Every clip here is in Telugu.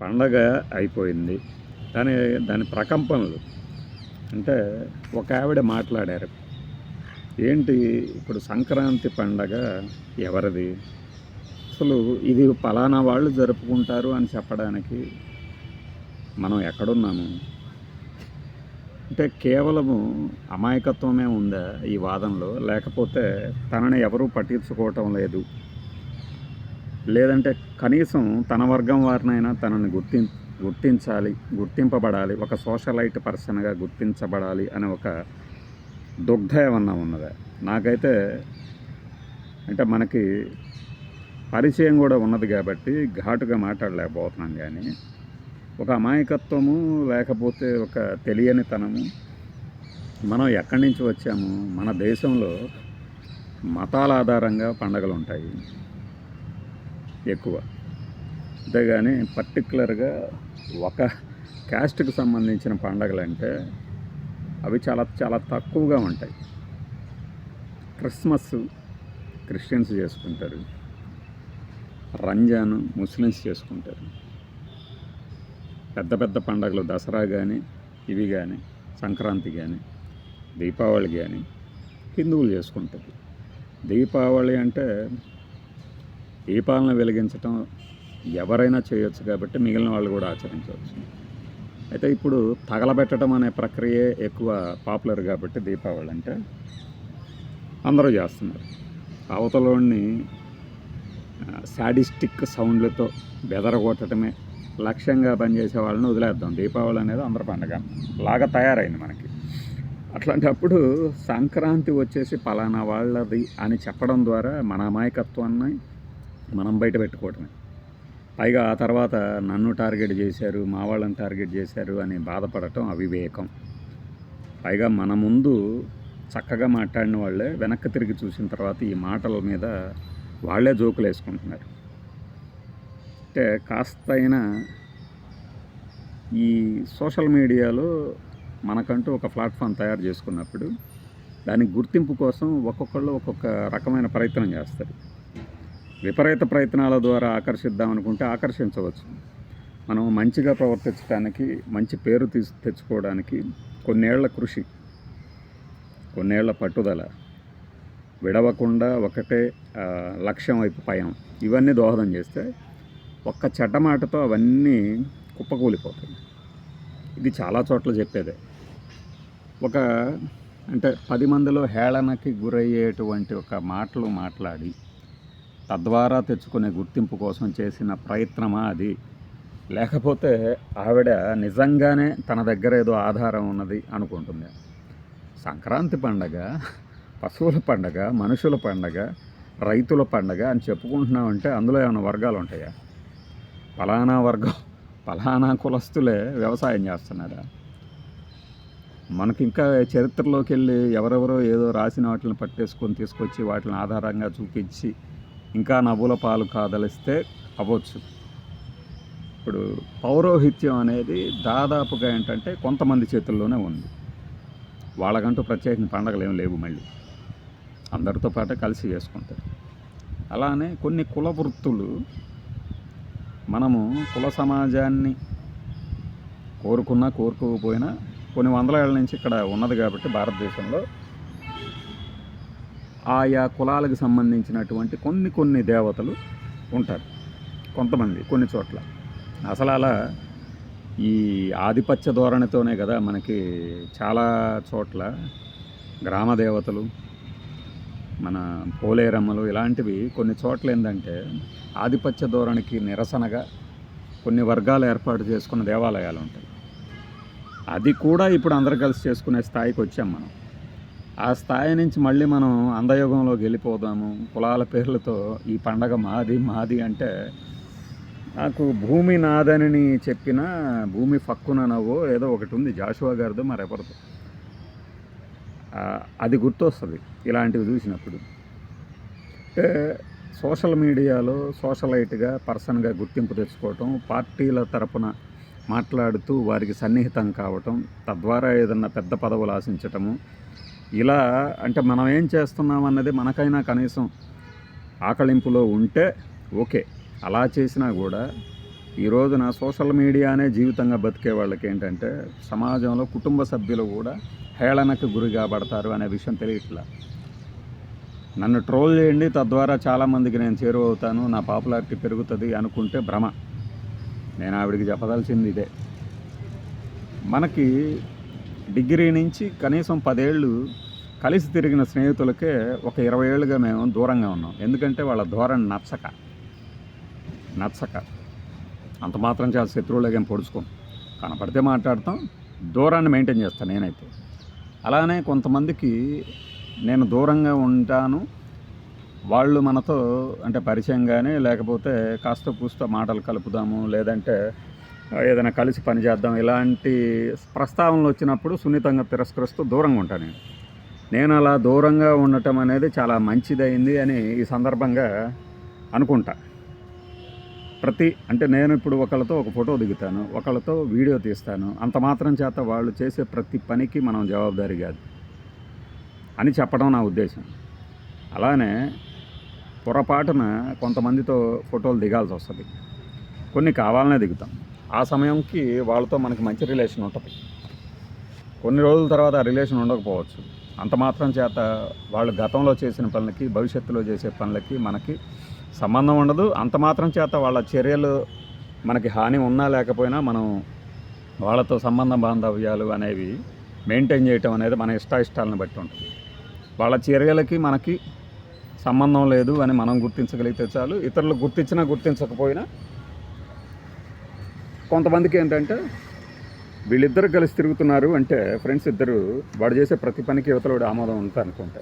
పండగ అయిపోయింది. దాని దాని ప్రకంపనలు. అంటే ఒక ఆవిడ మాట్లాడారు. ఏంటి ఇప్పుడు సంక్రాంతి పండగ ఎవరిది? అసలు ఇది పలానా వాళ్ళు జరుపుకుంటారు అని చెప్పడానికి మనం ఎక్కడున్నాము? అంటే కేవలము అమాయకత్వమే ఉందా ఈ వాదనలో? లేకపోతే తనని ఎవరూ పట్టించుకోవటం లేదు. లేదంటే కనీసం తన వర్గం వారినైనా తనని గుర్తి గుర్తించాలి గుర్తింపబడాలి ఒక సోషలైట్ పర్సన్గా గుర్తించబడాలి అనే ఒక దుగ్ధ ఏమన్నా ఉన్నదా? నాకైతే అంటే మనకి పరిచయం కూడా ఉన్నది కాబట్టి ఘాటుగా మాట్లాడలేకపోతున్నాం కానీ ఒక అమాయకత్వము లేకపోతే ఒక తెలియనితనము మనం ఎక్కడి నుంచి వచ్చాము మన దేశంలో మతాల ఆధారంగా పండగలు ఉంటాయి ఎక్కువ. అంతేగాని పర్టికులర్గా ఒక క్యాస్ట్కి సంబంధించిన పండగలు అంటే అవి చాలా చాలా తక్కువగా ఉంటాయి. క్రిస్మస్ క్రిస్టియన్స్ చేసుకుంటారు. రంజాన్ ముస్లిమ్స్ చేసుకుంటారు. పెద్ద పెద్ద పండగలు దసరా కానీ ఇవి కానీ సంక్రాంతి కానీ దీపావళి కానీ హిందువులు చేసుకుంటారు. దీపావళి అంటే దీపాలను వెలిగించటం ఎవరైనా చేయొచ్చు కాబట్టి మిగిలిన వాళ్ళు కూడా ఆచరించవచ్చు. అయితే ఇప్పుడు తగలబెట్టడం అనే ప్రక్రియే ఎక్కువ పాపులర్ కాబట్టి దీపావళి అంటే అందరూ చేస్తున్నారు. అవతలోని శాడిస్టిక్ సౌండ్లతో బెదరగొట్టడమే లక్ష్యంగా పనిచేసే వాళ్ళని వదిలేద్దాం. దీపావళి అనేది అందరి పండగ. లాగా తయారైంది మనకి. అట్లాంటప్పుడు సంక్రాంతి వచ్చేసి పలానా వాళ్ళది అని చెప్పడం ద్వారా మన అమాయకత్వాన్ని మనం బయట పెట్టుకోవటమే. పైగా ఆ తర్వాత నన్ను టార్గెట్ చేశారు మా వాళ్ళని టార్గెట్ చేశారు అని బాధపడటం అవివేకం. పైగా మన ముందు చక్కగా మాట్లాడిన వాళ్ళే వెనక్కి తిరిగి చూసిన తర్వాత ఈ మాటల మీద వాళ్ళే జోకులు వేసుకుంటున్నారు. అంటే కాస్తైనా ఈ సోషల్ మీడియాలో మనకంటూ ఒక ప్లాట్ఫామ్ తయారు చేసుకున్నప్పుడు దానికి గుర్తింపు కోసం ఒక్కొక్కళ్ళు ఒక్కొక్క రకమైన ప్రయత్నం చేస్తారు. విపరీత ప్రయత్నాల ద్వారా ఆకర్షిద్దాం అనుకుంటే ఆకర్షించవచ్చు. మనం మంచిగా ప్రవర్తించడానికి మంచి పేరు తీసు తెచ్చుకోవడానికి కొన్నేళ్ళ కృషి కొన్నేళ్ళ పట్టుదల విడవకుండా ఒకటే లక్ష్యం వైపు పయనం ఇవన్నీ దోహదం చేస్తే ఒక్క చెడ్డమాటతో అవన్నీ కుప్పకూలిపోతాయి. ఇది చాలా చోట్ల చెప్పేదే. ఒక అంటే పది మందిలో హేళనకి గురయ్యేటువంటి ఒక మాటలు మాట్లాడి తద్వారా తెచ్చుకునే గుర్తింపు కోసం చేసిన ప్రయత్నమా అది? లేకపోతే ఆవిడ నిజంగానే తన దగ్గర ఏదో ఆధారం ఉన్నది అనుకుంటుంది. సంక్రాంతి పండగ పశువుల పండగ మనుషుల పండగ రైతుల పండగ అని చెప్పుకుంటున్నామంటే అందులో ఏమైనా వర్గాలు ఉంటాయా? ఫలానా వర్గం ఫలానా కులస్తులే వ్యవసాయం చేస్తున్నారా? మనకి ఇంకా చరిత్రలోకి వెళ్ళి ఎవరెవరో ఏదో రాసిన వాటిని పట్టేసుకొని తీసుకొచ్చి వాటిని ఆధారంగా చూపించి ఇంకా నవ్వుల పాలు కాదలిస్తే అవ్వచ్చు. ఇప్పుడు పౌరోహిత్యం అనేది దాదాపుగా ఏంటంటే కొంతమంది చేతుల్లోనే ఉంది. వాళ్ళకంటూ ప్రత్యేక పండగలు ఏం లేవు మళ్ళీ. అందరితో పాటు కలిసి చేసుకుంటారు అలానే కొన్ని కుల వృత్తులు మనము కుల సమాజాన్ని కోరుకున్నా కోరుకోకపోయినా కొన్ని వందల ఏళ్ళ నుంచి ఇక్కడ ఉన్నది కాబట్టి భారతదేశంలో ఆయా కులాలకు సంబంధించినటువంటి కొన్ని కొన్ని దేవతలు ఉంటారు. కొంతమంది కొన్ని చోట్ల. అసలు అలా ఈ ఆధిపత్య ధోరణితోనే కదా మనకి చాలా చోట్ల గ్రామ దేవతలు మన పోలేరమ్మలు ఇలాంటివి కొన్ని చోట్ల ఏంటంటే ఆధిపత్య ధోరణికి నిరసనగా కొన్ని వర్గాలు ఏర్పాటు చేసుకున్న దేవాలయాలు ఉంటాయి. అది కూడా ఇప్పుడు అందరు కలిసి చేసుకునే స్థాయికి వచ్చాం మనం. ఆ స్థాయి నుంచి మళ్ళీ మనం అందయుగంలోకి వెళ్ళిపోదాము. కులాల పేర్లతో ఈ పండగ మాది మాది అంటే నాకు భూమి నాదని చెప్పిన భూమి ఫక్కున ఏదో ఒకటి ఉంది. జాషువా గారిదో మరెవరిదో. అది గుర్తొస్తుంది ఇలాంటివి చూసినప్పుడు. అంటే సోషల్ మీడియాలో సోషలైట్గా పర్సన్గా గుర్తింపు తెచ్చుకోవటం పార్టీల తరపున మాట్లాడుతూ వారికి సన్నిహితం కావటం తద్వారా ఏదన్నా పెద్ద పదవులు ఆశించటము ఇలా అంటే మనం ఏం చేస్తున్నాం అన్నది మనకైనా కనీసం ఆకలింపులో ఉంటే ఓకే. అలా చేసినా కూడా ఈ రోజున సోషల్ మీడియానే జీవితంగా బతికే వాళ్ళకి ఏంటంటే సమాజంలో కుటుంబ సభ్యులు కూడా హేళనకు గురి కాబడతారు అనే విషయం తెలియట్లా. నన్ను ట్రోల్ చేయండి తద్వారా చాలామందికి నేను చేరువవుతాను నా పాపులారిటీ పెరుగుతుంది అనుకుంటే భ్రమ. నేను ఆవిడికి చెప్పదలసింది ఇదే. మనకి డిగ్రీ నుంచి కనీసం పదేళ్ళు కలిసి తిరిగిన స్నేహితులకే ఒక ఇరవై ఏళ్ళుగా మేము దూరంగా ఉన్నాం. ఎందుకంటే వాళ్ళ ధోరణి నచ్చక. నచ్చక. అంత మాత్రం చాలా శత్రువులకేం పొడుచుకోం కనపడితే మాట్లాడతాం దూరాన్ని మెయింటైన్ చేస్తాను నేనైతే. అలానే కొంతమందికి నేను దూరంగా ఉంటాను. వాళ్ళు మనతో అంటే పరిచయం కానీ లేకపోతే కాస్త పూస్త మాటలు కలుపుదాము లేదంటే ఏదైనా కలిసి పని చేద్దాం. ఇలాంటి ప్రస్తావనలు వచ్చినప్పుడు సున్నితంగా తిరస్కరిస్తూ దూరంగా ఉంటాను నేను. నేను అలా దూరంగా ఉండటం అనేది చాలా మంచిదైంది అని ఈ సందర్భంగా అనుకుంటా. ప్రతి అంటే నేను ఇప్పుడు ఒకళ్ళతో ఒక ఫోటో దిగుతాను ఒకళ్ళతో వీడియో తీస్తాను. అంత మాత్రం చేత వాళ్ళు చేసే ప్రతి పనికి మనం జవాబుదారి కాదు అని చెప్పడం నా ఉద్దేశం. అలానే పొరపాటున కొంతమందితో ఫోటోలు దిగాల్సి వస్తుంది. కొన్ని కావాలనే దిగుతాం. ఆ సమయంకి వాళ్ళతో మనకి మంచి రిలేషన్ ఉంటుంది. కొన్ని రోజుల తర్వాత ఆ రిలేషన్ ఉండకపోవచ్చు. అంత మాత్రం చేత వాళ్ళు గతంలో చేసిన పనులకి భవిష్యత్తులో చేసే పనులకి మనకి సంబంధం ఉండదు. అంత మాత్రం చేత వాళ్ళ చర్యలు మనకి హాని ఉన్నా లేకపోయినా మనం వాళ్ళతో సంబంధ బాంధవ్యాలు అనేవి మెయింటైన్ చేయటం అనేది మన ఇష్టాయిష్టాలను బట్టి ఉంటుంది. వాళ్ళ చర్యలకి మనకి సంబంధం లేదు అని మనం గుర్తించగలిగితే చాలు. ఇతరులు గుర్తించినా గుర్తించకపోయినా కొంతమందికి ఏంటంటే వీళ్ళిద్దరు కలిసి తిరుగుతున్నారు అంటే ఫ్రెండ్స్ ఇద్దరు వాడు చేసే ప్రతి పనికి యువతలోడు ఆమోదం ఉంటుంది అనుకుంటా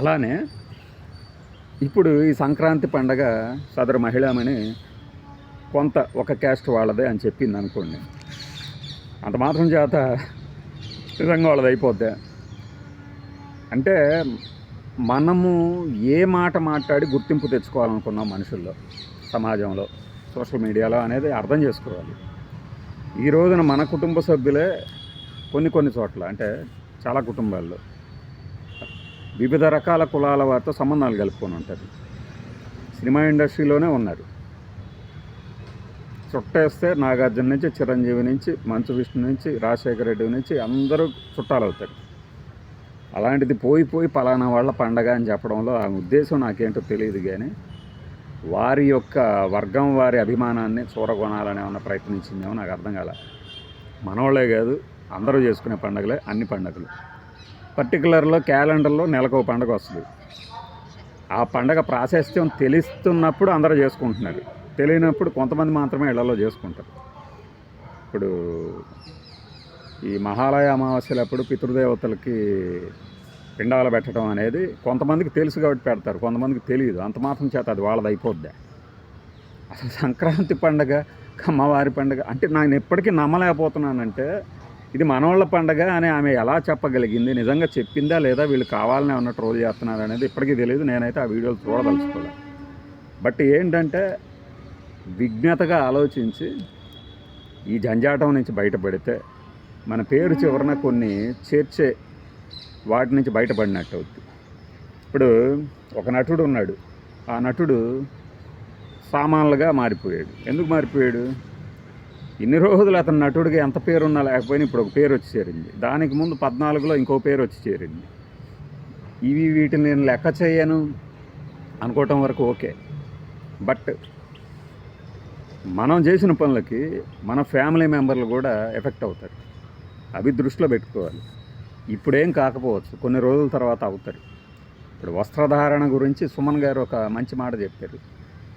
అలానే ఇప్పుడు ఈ సంక్రాంతి పండగ సదరు మహిళమని కొంత ఒక క్యాస్ట్ వాళ్ళదే అని చెప్పింది అనుకోండి అంత మాత్రం చేత నిజంగా వాళ్ళది అయిపోద్ది. అంటే మనము ఏ మాట మాట్లాడి గుర్తింపు తెచ్చుకోవాలనుకున్నాం మనుషుల్లో సమాజంలో. సోషల్ మీడియాలో అనేది అర్థం చేసుకోవాలి. ఈ రోజున మన కుటుంబ సభ్యులే కొన్ని కొన్ని చోట్ల అంటే చాలా కుటుంబాల్లో వివిధ రకాల కులాల వారితో సంబంధాలు కలుపుకొని ఉంటారు. సినిమా ఇండస్ట్రీలోనే ఉన్నారు. చుట్టేస్తే నాగార్జున నుంచి చిరంజీవి నుంచి మంచు విష్ణు నుంచి రాజశేఖర రెడ్డి నుంచి అందరూ చుట్టాలు అవుతారు. అలాంటిది పోయి పోయి పలానా వాళ్ళ పండగ అని చెప్పడంలో ఆ ఉద్దేశం నాకేంటో తెలియదు కానీ వారి యొక్క వర్గం వారి అభిమానాన్ని చూరగొనాలని ఏమన్నా ప్రయత్నించిందేమో నాకు అర్థం కాల. మనవాళ్ళే కాదు అందరూ చేసుకునే పండుగలే అన్ని పండగలు. పర్టికులర్లో క్యాలెండర్లో నెలకు ఒక వస్తుంది. ఆ పండగ ప్రాశస్త్యం తెలుస్తున్నప్పుడు అందరూ చేసుకుంటున్నారు. తెలియనప్పుడు కొంతమంది మాత్రమే ఇళ్ళలో చేసుకుంటారు. ఇప్పుడు ఈ మహాలయ అమావాస్యలప్పుడు పితృదేవతలకి పిండాలు పెట్టడం అనేది కొంతమందికి తెలుసు కాబట్టి పెడతారు కొంతమందికి తెలియదు. అంత మాత్రం చేత అది వాళ్ళది అయిపోద్ది. అసలు సంక్రాంతి పండగ కమ్మవారి పండగ అంటే నేను ఎప్పటికీ నమ్మలేకపోతున్నానంటే ఇది మనోళ్ళ పండగ అని ఆమె ఎలా చెప్పగలిగింది నిజంగా చెప్పిందా లేదా వీళ్ళు కావాలని ఉన్న ట్రోల్ చేస్తున్నారు అనేది ఇప్పటికీ తెలియదు. నేనైతే ఆ వీడియోలు చూడదలుచుకోలేదు. బట్ ఏంటంటే విజ్ఞతగా ఆలోచించి ఈ జంజాటం నుంచి బయటపడితే మన పేరు చివరన కొన్ని చేర్చే వాటి నుంచి బయటపడినట్టు అవుద్ది. ఇప్పుడు ఒక నటుడు ఉన్నాడు. ఆ నటుడు సామాన్లుగా మారిపోయాడు. ఎందుకు మారిపోయాడు? ఇన్ని రోజులు అతను నటుడికి ఎంత పేరు ఉన్నా లేకపోయినా ఇప్పుడు ఒక పేరు వచ్చి చేరింది. దానికి ముందు పద్నాలుగులో ఇంకో పేరు వచ్చి చేరింది. ఇవి వీటిని నేను లెక్క చేయను అనుకోవటం వరకు ఓకే. బట్ మనం చేసిన పనులకి మన ఫ్యామిలీ మెంబర్లు కూడా ఎఫెక్ట్ అవుతారు. అవి దృష్టిలో పెట్టుకోవాలి. ఇప్పుడేం కాకపోవచ్చు. కొన్ని రోజుల తర్వాత అవుతారు. ఇప్పుడు వస్త్రధారణ గురించి సుమన్ గారు ఒక మంచి మాట చెప్పారు.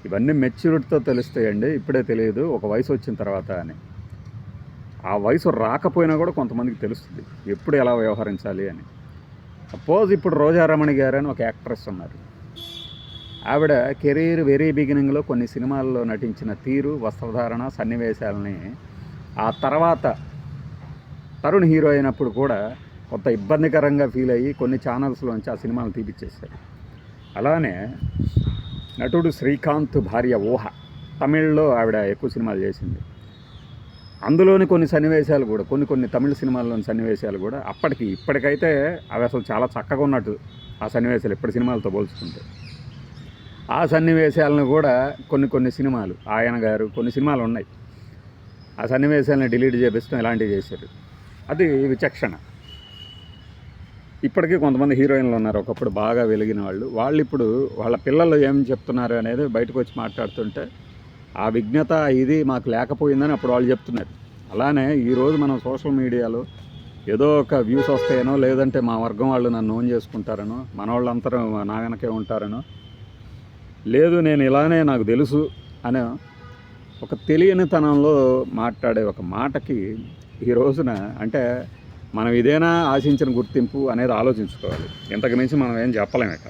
ఇవన్నీ మెచ్యూరిటీతో తెలుస్తాయండి. ఇప్పుడే తెలియదు. ఒక వయసు వచ్చిన తర్వాత అని. ఆ వయసు రాకపోయినా కూడా కొంతమందికి తెలుస్తుంది. ఎప్పుడు ఎలా వ్యవహరించాలి అని. సపోజ్ ఇప్పుడు రోజారమణి గారు అని ఒక యాక్ట్రెస్ ఉన్నారు. ఆవిడ కెరీర్ వెరీ బిగినింగ్లో కొన్ని సినిమాల్లో నటించిన తీరు వస్త్రధారణ సన్నివేశాలని ఆ తర్వాత తరుణ్ హీరో అయినప్పుడు కూడా కొంత ఇబ్బందికరంగా ఫీల్ అయ్యి కొన్ని ఛానల్స్లోంచి ఆ సినిమాలు తీపిచ్చేశారు. అలానే నటుడు శ్రీకాంత్ భార్య ఊహ తమిళ్ళో ఆవిడ ఎక్కువ సినిమాలు చేసింది. అందులోని కొన్ని సన్నివేశాలు కూడా కొన్ని కొన్ని తమిళ సినిమాల్లోని సన్నివేశాలు కూడా అప్పటికి ఇప్పటికైతే అవి అసలు చాలా చక్కగా ఉన్నట్టు ఆ సన్నివేశాలు ఇప్పటి సినిమాలతో పోల్చుకుంటే. ఆ సన్నివేశాలను కూడా కొన్ని కొన్ని సినిమాలు ఆయన గారు కొన్ని సినిమాలు ఉన్నాయి. ఆ సన్నివేశాలను డిలీట్ చేపిస్తాం ఇలాంటివి చేశారు. అది విచక్షణ. ఇప్పటికీ కొంతమంది హీరోయిన్లు ఉన్నారు. ఒకప్పుడు బాగా వెలిగిన వాళ్ళు. వాళ్ళు ఇప్పుడు వాళ్ళ పిల్లలు ఏం చెప్తున్నారు అనేది బయటకు వచ్చి మాట్లాడుతుంటే ఆ విజ్ఞత ఇది మాకు లేకపోయిందని అప్పుడు వాళ్ళు చెప్తున్నారు. అలానే ఈరోజు మనం సోషల్ మీడియాలో ఏదో ఒక వ్యూస్ వస్తాయనో లేదంటే మా వర్గం వాళ్ళు నన్ను ఓన్ చేసుకుంటారనో మన వాళ్ళంతా నా వెనకే ఉంటారనో లేదు నేను ఇలానే నాకు తెలుసు అనే ఒక తెలియనితనంలో మాట్లాడే ఒక మాటకి ఈ రోజున అంటే మనం ఇదేనా ఆశించిన గుర్తింపు అనేది ఆలోచించుకోవాలి. ఇంతకు మించి మనం ఏం చెప్పలేము ఇక